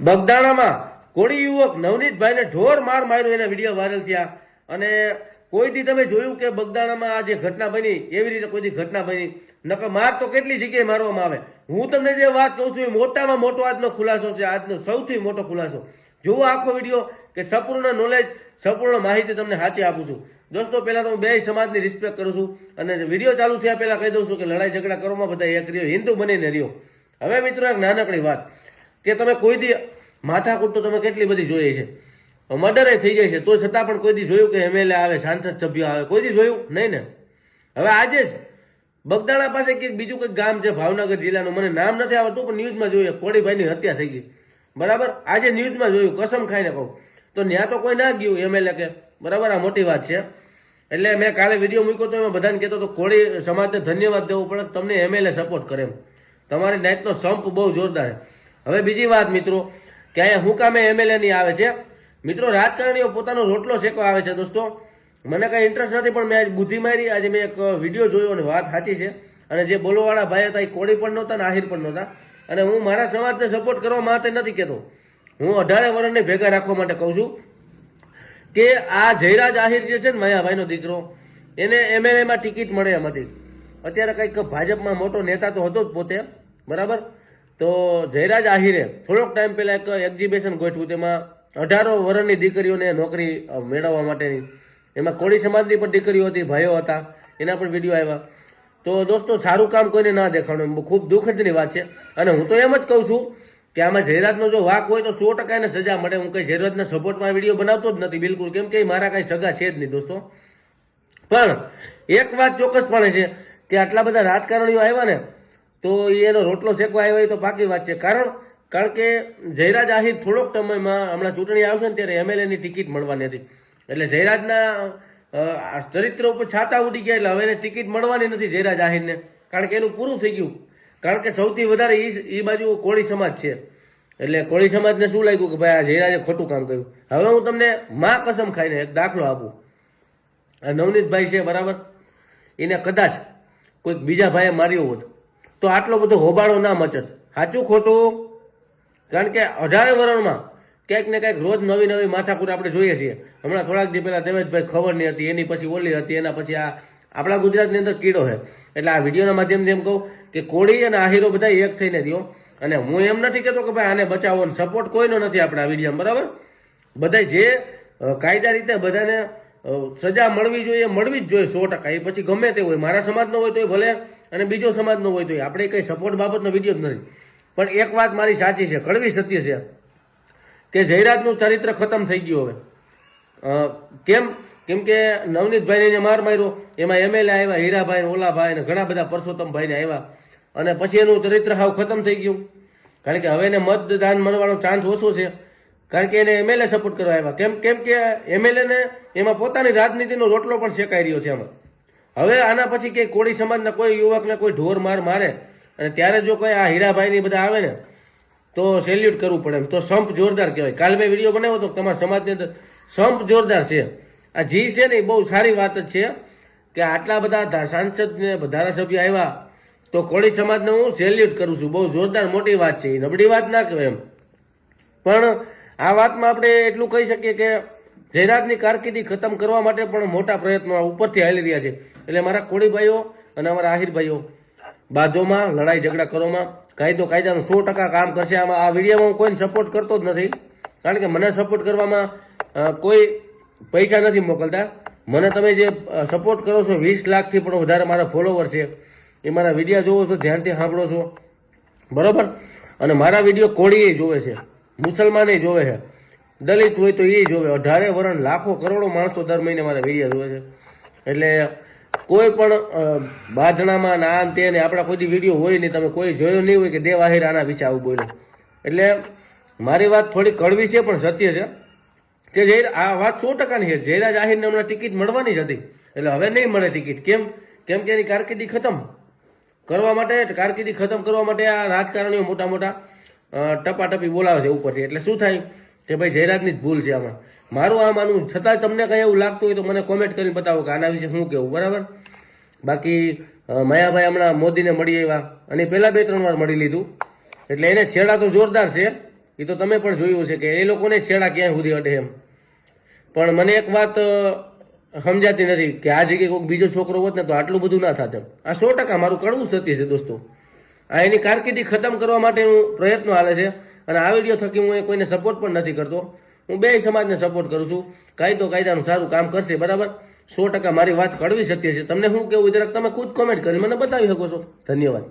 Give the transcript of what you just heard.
બગદાણામાં કોળી યુવક નવનીતભાઈને ઢોર માર માર્યો, એના વીડિયો વાયરલ થયા. અને કોઈ દી તમે જોયું કે બગદાણામાં આ જે ઘટના બની, એવી રીતે કોઈ દી ઘટના બની? નકર માર તો કેટલી જગ્યાએ મારવામાં આવે? હું તમને જે વાત કહું છું, એ મોટામાં મોટો આજનો ખુલાસો છે, આજનો સૌથી મોટો ખુલાસો. જુઓ આખો વીડિયો કે સંપૂર્ણ નોલેજ સંપૂર્ણ માહિતી તમને સાચી આપું છું. દોસ્તો, પહેલા તો હું બે સમાજની રિસ્પેક્ટ કરું છું અને વીડિયો ચાલુ થયા પહેલા કહી દઉં છું કે લડાઈ ઝઘડા કરવામાં બધા એક રહ્યો હિન્દુ બનીને રહ્યો. હવે મિત્રો, એક નાનકડી વાત. કે તમે કોઈ દી માથાકૂટ તો તમે કેટલી બધી જોઈએ છે? મર્ડર થઈ જાય છે, તો છતાં પણ કોઈ દી જોયું કે એમએલએ આવે સાંસદ સભ્ય આવે? કોઈ દી જોયું? નહીં ને? હવે આજે જ બગદાણા પાસે કંઈક બીજું કંઈક ગામ છે, ભાવનગર જિલ્લાનું. મને નામ નથી આવડતું, પણ ન્યૂઝમાં જોયું કોળીભાઈની હત્યા થઈ ગઈ. બરાબર? આજે ન્યૂઝમાં જોયું, કસમ ખાઈને કહું. તો ત્યાં તો કોઈ ના ગયું એમએલએ કે. બરાબર? આ મોટી વાત છે. એટલે મેં કાલે વીડિયો મૂક્યો તો એમાં બધાને કહેતો તો કોળી સમાજને ધન્યવાદ દેવો પડે, તમને એમએલએ સપોર્ટ કરે એમ. તમારી નાઇટનો સંપ બહુ જોરદાર છે. હવે બીજી વાત, મિત્રો. કે અહીંયા હું કામે એમએલએ ની આવે છે. મિત્રો, રાજકારણીઓ પોતાનો રોટલો શેકવા આવે છે, દોસ્તો. મને કઈ ઇન્ટરેસ્ટ નથી, પણ મેં આજ બુદ્ધિ મારી, આજે મેં એક વીડિયો જોયો અને વાત સાચી છે. અને જે બોલવાવાળા ભાઈ હતા, એ કોળી પણ નહોતા ને આહિર પણ નહોતા. અને હું મારા સમાજને સપોર્ટ કરવા માટે નથી કહેતો. હું અઢારે વર્ષને ભેગા રાખવા માટે કહું છું કે આ જયરાજ આહિર જે છે ને માયાભાઈનો દીકરો, એને એમએલએમાં ટિકિટ મળે એમ અત્યારે કંઈક ભાજપમાં મોટો નેતા તો હતો જ પોતે, બરાબર? તો જયરાજ આહિરે થોડોક ટાઈમ પહેલા એક એક્ઝિબિશન ગોઠવ્યું તેમાં અઢારો વર્ષની દીકરીઓને નોકરી મેળવવા માટેની. એમાં કોળી સમાજની પણ દીકરીઓ હતી, ભાઈઓ હતા. એના પણ વીડિયો આવ્યા. તો દોસ્તો, સારું કામ કોઈને ના દેખાડવું એમ ખૂબ દુઃખદની વાત છે. અને હું તો એમ જ કહું છું કે આમાં જયરાજનો જો વાક હોય તો સો ટકા એને સજા મળે. હું કંઈ જયરાજના સપોર્ટમાં વીડિયો બનાવતો જ નથી બિલકુલ. કેમ કે મારા કાંઈ સગા છે જ નહીં દોસ્તો. પણ એક વાત ચોક્કસપણે છે કે આટલા બધા રાજકારણીઓ આવ્યા ને તો એનો રોટલો શેકવા આવ્યો એ તો પાકી વાત છે. કારણ કારણ કે જયરાજ આહિર થોડોક સમયમાં હમણાં ચૂંટણી આવશે ને ત્યારે એમએલએની ટિકિટ મળવાની હતી. એટલે જયરાજના ચરિત્ર ઉપર છાતા ઉડી ગયા એટલે હવે એને ટિકિટ મળવાની નથી જયરાજ આહિરને. કારણ કે એનું પૂરું થઈ ગયું. કારણ કે સૌથી વધારે એ ઈ બાજુ કોળી સમાજ છે. એટલે કોળી સમાજને શું લાગ્યું કે ભાઈ આ જયરાજે ખોટું કામ કર્યું. હવે હું તમને માં કસમ ખાઈને એક દાખલો આપું. આ નવનીતભાઈ છે બરાબર. એને કદાચ કોઈક બીજા ભાઈએ માર્યો હોત. તો આટલો બધો હોબાળો ના મચત. સાચું ખોટું? કારણ કે અઢારે વરણમાં ક્યાંક ને ક્યાંક રોજ નવી નવી માથાકૂટ આપણે જોઈએ છીએ. હમણાં થોડાક દી પહેલા દેવેશભાઈ ખબરની હતી, એની પછી ઓલી હતી, એના પછી આ આપણા ગુજરાતની અંદર કીડો છે. એટલે આ વિડીયોના માધ્યમથી એમ કહું કે કોળી અને આહીરો બધા એક થઈને રહ્યો. અને હું એમ નથી કહેતો કે ભાઈ આને બચાવો સપોર્ટ કોઈનો નથી આપણે આ વિડીયોમાં, બરાબર? બધા જે કાયદા રીતે બધાને સજા મળવી જોઈએ, મળવી જ જોઈએ સો ટકા. એ પછી ગમે તે હોય, મારા સમાજનો હોય તોય ભલે અને બીજો સમાજનો હોય તો આપણે કંઈ સપોર્ટ બાબતનો વીડિયો જ નથી. પણ એક વાત મારી સાચી છે, કડવી સત્ય છે. કે જયરાજનું ચરિત્ર ખતમ થઈ ગયું હવે. કેમ? કેમ કે નવનીતભાઈને એને માર માર્યો. એમાં એમએલએ આવ્યા, હીરાભાઈ ઓલાભાઈ ને ઘણા બધા પરસોત્તમભાઈને આવ્યા. અને પછી એનું ચરિત્ર હાવ ખતમ થઈ ગયું. કારણ કે હવે એને મતદાન મળવાનો ચાન્સ ઓછો છે. કારણ કે એને એમએલએ સપોર્ટ કરવા આવ્યા. કેમ કેમ કે એમએલએને એમાં પોતાની રાજનીતિનો રોટલો પણ શેકાઈ રહ્યો છે એમાં. હવે આના પછી કે કોળી સમાજના કોઈ યુવકને કોઈ ઢોર માર મારે અને ત્યારે જો કોઈ આ હીરાભાઈની બધા આવે ને, તો સેલ્યુટ કરવું પડે એમ. તો સંપ જોરદાર કહેવાય. કાલ મેં વીડિયો બનાવ્યો તો તમારા સમાજની અંદર સંપ જોરદાર છે. આ જી છે ને એ બહુ સારી વાત જ છે કે આટલા બધા સાંસદ ને ધારાસભ્ય આવ્યા, તો કોળી સમાજને હું સેલ્યુટ કરું છું. બહુ જોરદાર મોટી વાત છે. એ નબળી વાત ના કહેવાય એમ. પણ આ વાતમાં આપણે એટલું કહી શકીએ કે જયરાજની કારકિર્દી ખતમ કરવા માટે પણ મોટા પ્રયત્નો ઉપરથી હાલી રહ્યા છે. એટલે મારા કોળીભાઈઓ અને અમારા આહિરભાઈઓ, બાજોમાં લડાઈ ઝઘડા કરવામાં કાયદો કાયદાનું સો ટકા કામ કરશે. આમાં આ વિડીયોમાં હું કોઈને સપોર્ટ કરતો જ નથી. કારણ કે મને સપોર્ટ કરવામાં કોઈ પૈસા નથી મોકલતા. મને તમે જે સપોર્ટ કરો છો, વીસ લાખથી પણ વધારે મારા ફોલોવર છે. એ મારા વીડિયો જોવો છો, ધ્યાનથી સાંભળો છો. બરાબર? અને મારા વીડિયો કોળીએ જોવે છે મુસલમાને જોવે છે. દલિત હોય તો એ જોવે અઢારે વરણ લાખો કરોડો માણસો દર મહિને મારે વીડિયો જોવે છે. એટલે કોઈ પણ બાંધણામાં ના તે ને આપણા કોઈ વીડિયો હોય નહીં, તમે કોઈ જોયો નહીં હોય કે દેવ આહિર આના વિશે આવું બોલ્યો. એટલે મારી વાત થોડી કડવી છે, પણ સત્ય છે. કે જય આ વાત સો ટકાની છે. જયરાજ આહિરને હમણાં ટિકિટ મળવાની જ હતી. એટલે હવે નહીં મળે ટિકિટ. કેમ? કેમ કે એની કારકિર્દી ખતમ. કરવા માટે, કારકિર્દી ખતમ કરવા માટે આ રાજકારણીઓ મોટા મોટા ટપાટપી બોલાવે છે ઉપરથી. એટલે શું થાય? કે ભાઈ જયરાજની જ ભૂલ છે આમાં. મારું આ માનવું છતાંય તમને કંઈ એવું લાગતું હોય તો મને કોમેન્ટ કરીને બતાવો કે આના વિશે શું કહેવું, બરાબર? બાકી માયાભાઈ હમણાં મોદીને મળી આવ્યા અને પહેલાં બે ત્રણ વાર મળી લીધું. એટલે એને છેડા તો જોરદાર છે. એ તો તમે પણ જોયું છે કે એ લોકોને છેડા ક્યાંય સુધી અડે એમ. પણ મને એક વાત સમજાતી નથી કે આ જગ્યાએ કોઈક બીજો છોકરો હોત ને તો આટલું બધું ના થાત આ સો ટકા મારું કડવું સત્ય છે દોસ્તો. આ એની કારકિર્દી ખતમ કરવા માટેનું પ્રયત્નો હાલે છે. અને આ વીડિયો થકી હું કોઈને સપોર્ટ પણ નથી કરતો. હું બે સમાજને સપોર્ટ કરું છું. કાયદો કાયદાનું સારું કામ કરશે, બરાબર? સો ટકા મારી વાત કડવી સત્ય છે. તમને શું કેવું, જરાક તમે ખુદ કોમેન્ટ કરી મને બતાવી શકો છો. ધન્યવાદ.